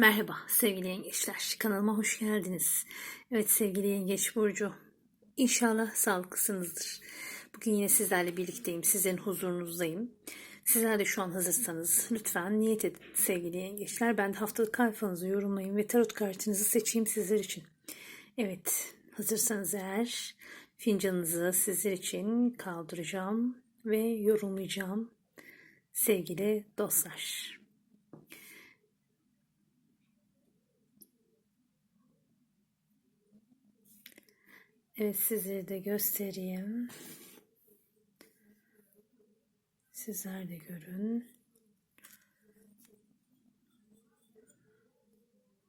Merhaba sevgili yengeçler. Kanalıma hoş geldiniz. Evet sevgili yengeç burcu. İnşallah sağlıklısınızdır. Bugün yine sizlerle birlikteyim. Sizlerin huzurunuzdayım. Sizler de şu an hazırsanız lütfen niyet edin sevgili yengeçler. Ben de haftalık kalfanızı yorumlayayım ve tarot kartınızı seçeyim sizler için. Evet hazırsanız eğer fincanınızı sizler için kaldıracağım ve yorumlayacağım sevgili dostlar. Evet sizlere de göstereyim. Sizler de görün.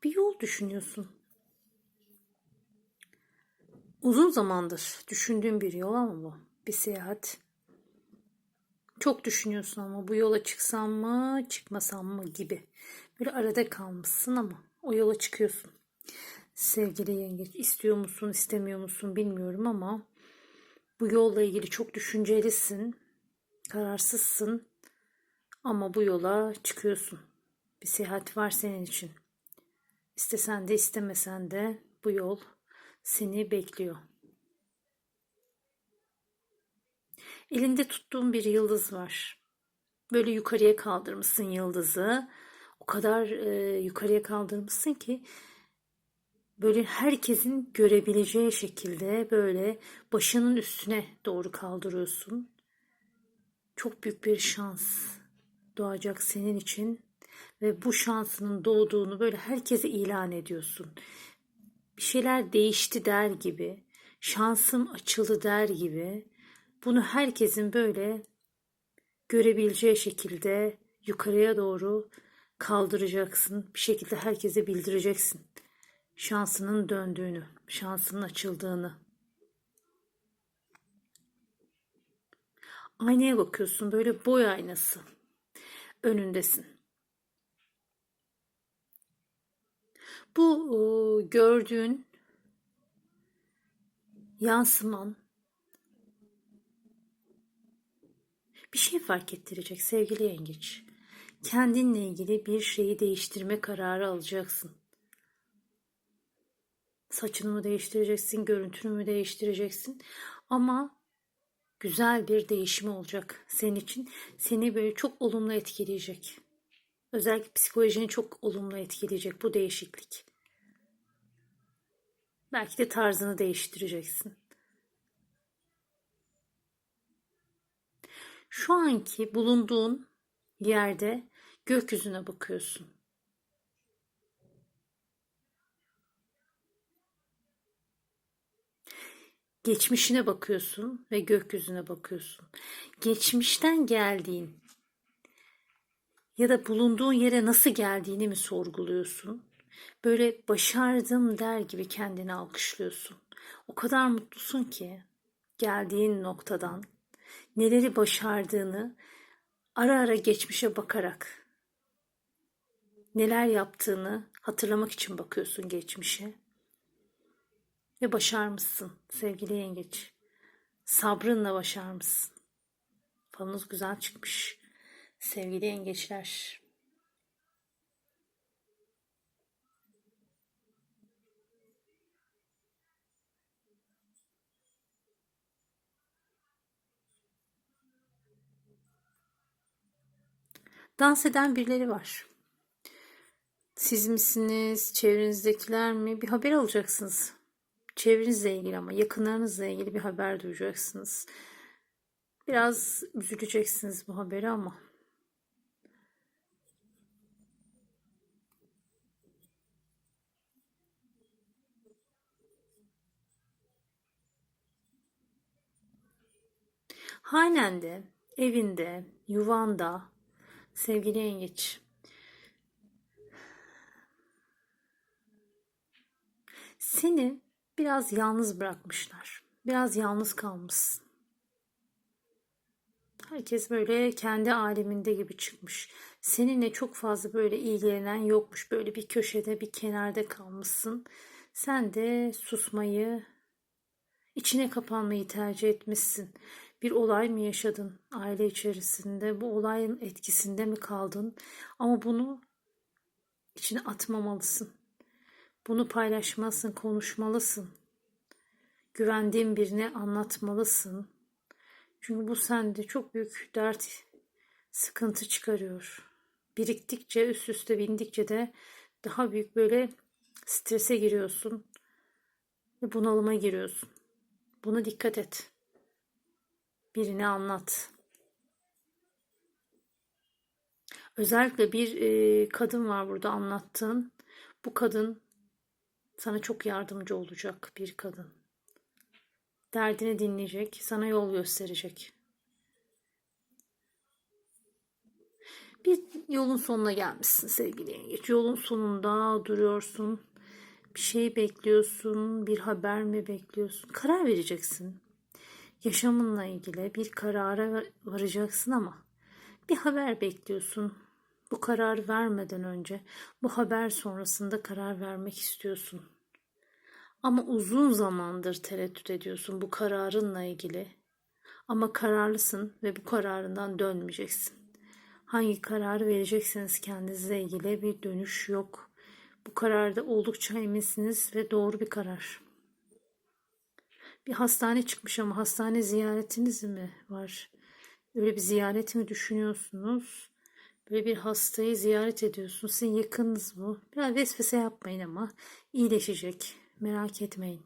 Bir yol düşünüyorsun. Uzun zamandır düşündüğün bir yol ama bu. Bir seyahat. Çok düşünüyorsun ama bu yola çıksam mı, çıkmasam mı gibi. Böyle arada kalmışsın ama o yola çıkıyorsun. Sevgili yengeç istiyor musun istemiyor musun bilmiyorum ama bu yolla ilgili çok düşüncelisin, kararsızsın ama bu yola çıkıyorsun. Bir seyahat var senin için. İstesen de istemesen de bu yol seni bekliyor. Elinde tuttuğun bir yıldız var. Böyle yukarıya kaldırmışsın yıldızı. O kadar e, yukarıya kaldırmışsın ki böyle herkesin görebileceği şekilde böyle başının üstüne doğru kaldırıyorsun. Çok büyük bir şans doğacak senin için ve bu şansının doğduğunu böyle herkese ilan ediyorsun. Bir şeyler değişti der gibi, şansım açıldı der gibi bunu herkesin böyle görebileceği şekilde yukarıya doğru kaldıracaksın. Bir şekilde herkese bildireceksin şansının döndüğünü, şansının açıldığını. Aynaya bakıyorsun böyle boy aynası. Önündesin. Bu e, gördüğün yansıman bir şey fark ettirecek sevgili yengeç. Kendinle ilgili bir şeyi değiştirme kararı alacaksın. Saçını mı değiştireceksin, görüntünü mü değiştireceksin? Ama güzel bir değişim olacak senin için. Seni böyle çok olumlu etkileyecek. Özellikle psikolojini çok olumlu etkileyecek bu değişiklik. Belki de tarzını değiştireceksin. Şu anki bulunduğun yerde gökyüzüne bakıyorsun. Geçmişine bakıyorsun ve gökyüzüne bakıyorsun. Geçmişten geldiğin ya da bulunduğun yere nasıl geldiğini mi sorguluyorsun? Böyle başardım der gibi kendini alkışlıyorsun. O kadar mutlusun ki geldiğin noktadan neleri başardığını ara ara geçmişe bakarak neler yaptığını hatırlamak için bakıyorsun geçmişe. Ve başarmışsın sevgili yengeç. Sabrınla başarmışsın. Falınız güzel çıkmış. Sevgili yengeçler. Dans eden birileri var. Siz misiniz, çevrenizdekiler mi? Bir haber alacaksınız çevrenizle ilgili ama yakınlarınızla ilgili bir haber duyacaksınız. Biraz üzüleceksiniz bu haberi ama Hanende, evinde, yuvanda, sevgili yengeç, seni biraz yalnız bırakmışlar. Biraz yalnız kalmışsın. Herkes böyle kendi aleminde gibi çıkmış. Seninle çok fazla böyle ilgilenen yokmuş. Böyle bir köşede, bir kenarda kalmışsın. Sen de susmayı, içine kapanmayı tercih etmişsin. Bir olay mı yaşadın aile içerisinde? Bu olayın etkisinde mi kaldın? Ama bunu içine atmamalısın. Bunu paylaşmalısın, konuşmalısın. Güvendiğin birine anlatmalısın. Çünkü bu sende çok büyük dert, sıkıntı çıkarıyor. Biriktikçe, üst üste bindikçe de daha büyük böyle strese giriyorsun ve bunalıma giriyorsun. Buna dikkat et. Birine anlat. Özellikle bir kadın var burada anlattığın. Bu kadın sana çok yardımcı olacak bir kadın. Derdini dinleyecek, sana yol gösterecek. Bir yolun sonuna gelmişsin sevgili yengeç. Yolun sonunda duruyorsun. Bir şey bekliyorsun, bir haber mi bekliyorsun? Karar vereceksin. Yaşamınla ilgili bir karara varacaksın ama bir haber bekliyorsun. Bu karar vermeden önce bu haber sonrasında karar vermek istiyorsun. Ama uzun zamandır tereddüt ediyorsun bu kararınla ilgili. Ama kararlısın ve bu kararından dönmeyeceksin. Hangi kararı verecekseniz kendinizle ilgili bir dönüş yok. Bu kararda oldukça eminsiniz ve doğru bir karar. Bir hastane çıkmış ama hastane ziyaretiniz mi var? Öyle bir ziyaret mi düşünüyorsunuz? Böyle bir hastayı ziyaret ediyorsunuz. Sizin yakınınız bu. Biraz vesvese yapmayın ama iyileşecek. Merak etmeyin.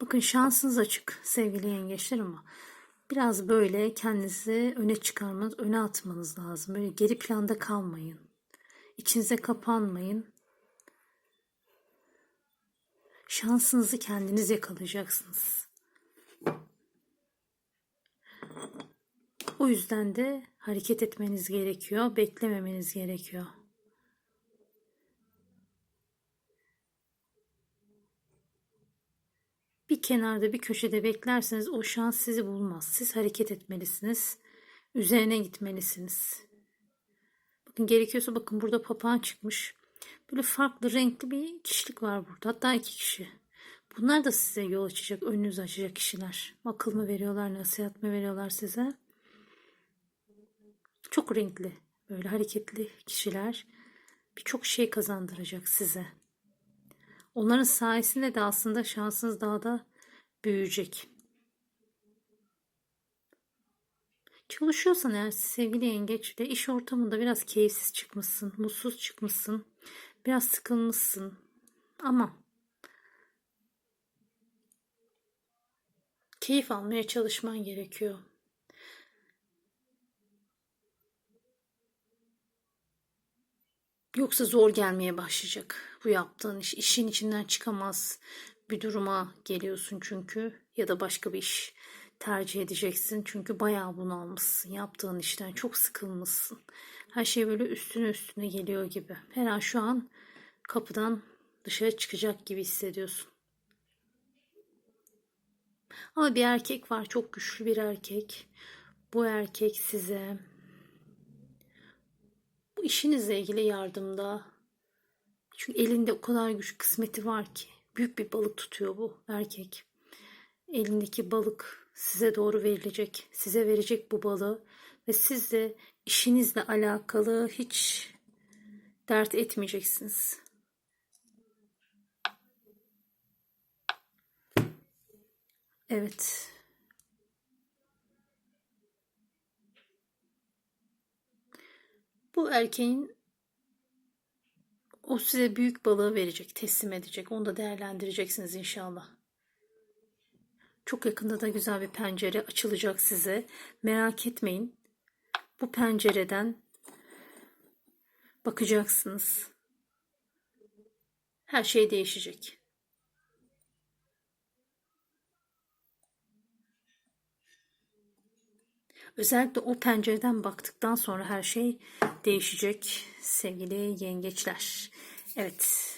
Bakın şansınız açık sevgili yengeçler ama biraz böyle kendinizi öne çıkarmanız, öne atmanız lazım. Böyle geri planda kalmayın. İçinize kapanmayın. Şansınızı kendiniz yakalayacaksınız. O yüzden de hareket etmeniz gerekiyor, beklememeniz gerekiyor. Bir kenarda, bir köşede beklerseniz o şans sizi bulmaz. Siz hareket etmelisiniz. Üzerine gitmelisiniz. Bakın gerekiyorsa bakın burada papağan çıkmış. Böyle farklı renkli bir kişilik var burada. Hatta iki kişi. Bunlar da size yol açacak, önünüzü açacak kişiler. Akıl mı veriyorlar, nasihat mı veriyorlar size? Çok renkli, böyle hareketli kişiler birçok şey kazandıracak size. Onların sayesinde de aslında şansınız daha da büyüyecek. Çalışıyorsan eğer sevgili yengeçle iş ortamında biraz keyifsiz çıkmışsın, mutsuz çıkmışsın, biraz sıkılmışsın. Ama keyif almaya çalışman gerekiyor. Yoksa zor gelmeye başlayacak bu yaptığın iş. İşin içinden çıkamaz bir duruma geliyorsun çünkü ya da başka bir iş tercih edeceksin. Çünkü bayağı bunalmışsın yaptığın işten çok sıkılmışsın. Her şey böyle üstüne üstüne geliyor gibi. Her an şu an kapıdan dışarı çıkacak gibi hissediyorsun. Ama bir erkek var çok güçlü bir erkek. Bu erkek size işinizle ilgili yardımda. Çünkü elinde o kadar güç kısmeti var ki. Büyük bir balık tutuyor bu erkek. Elindeki balık size doğru verilecek. Size verecek bu balığı. Ve siz de işinizle alakalı hiç dert etmeyeceksiniz. Evet. Bu erkeğin o size büyük balığı verecek, teslim edecek. Onu da değerlendireceksiniz inşallah. Çok yakında da güzel bir pencere açılacak size. Merak etmeyin. Bu pencereden bakacaksınız. Her şey değişecek. Özellikle o pencereden baktıktan sonra her şey değişecek sevgili yengeçler. Evet.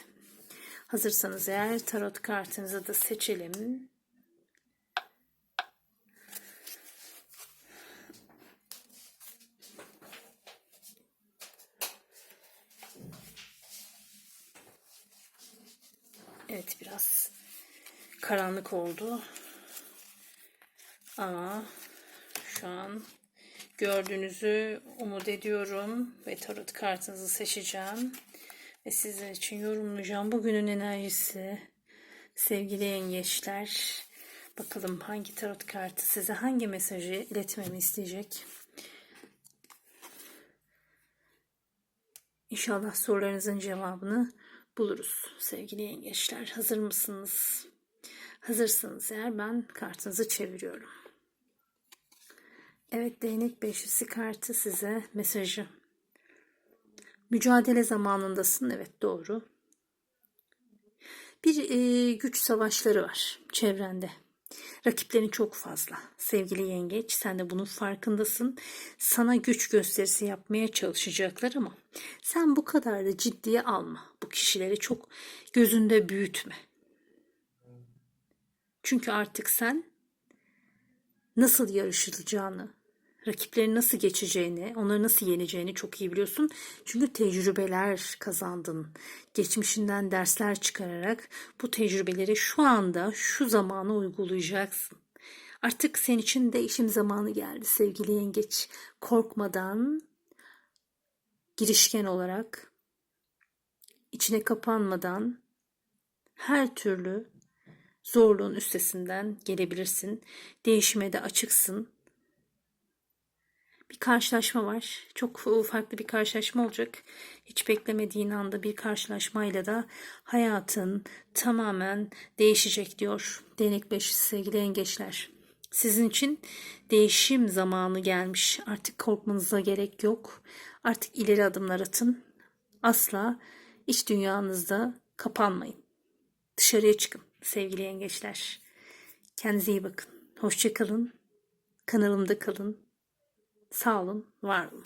Hazırsanız eğer tarot kartınızı da seçelim. Evet biraz karanlık oldu. Ama şu an gördüğünüzü umut ediyorum ve tarot kartınızı seçeceğim ve sizler için yorumlayacağım. Bugünün enerjisi sevgili yengeçler. Bakalım hangi tarot kartı size hangi mesajı iletmemi isteyecek? İnşallah sorularınızın cevabını buluruz sevgili yengeçler. Hazır mısınız? Hazırsınız eğer ben kartınızı çeviriyorum. Evet değnek beşlisi kartı size mesajı. Mücadele zamanındasın. Evet doğru. Bir e, güç savaşları var çevrende. Rakiplerin çok fazla. Sevgili yengeç sen de bunun farkındasın. Sana güç gösterisi yapmaya çalışacaklar ama sen bu kadar da ciddiye alma. Bu kişileri çok gözünde büyütme. Çünkü artık sen nasıl yarışılacağını, rakiplerin nasıl geçeceğini, onları nasıl yeneceğini çok iyi biliyorsun. Çünkü tecrübeler kazandın. Geçmişinden dersler çıkararak bu tecrübeleri şu anda, şu zamana uygulayacaksın. Artık senin için değişim zamanı geldi sevgili yengeç. Korkmadan, girişken olarak, içine kapanmadan her türlü zorluğun üstesinden gelebilirsin. Değişime de açıksın bir karşılaşma var. Çok farklı bir karşılaşma olacak. Hiç beklemediğin anda bir karşılaşmayla da hayatın tamamen değişecek diyor Değnek Beşisi sevgili yengeçler. Sizin için değişim zamanı gelmiş. Artık korkmanıza gerek yok. Artık ileri adımlar atın. Asla iç dünyanızda kapanmayın. Dışarıya çıkın sevgili yengeçler. Kendinize iyi bakın. Hoşçakalın. Kanalımda kalın. Sağ olun, var olun.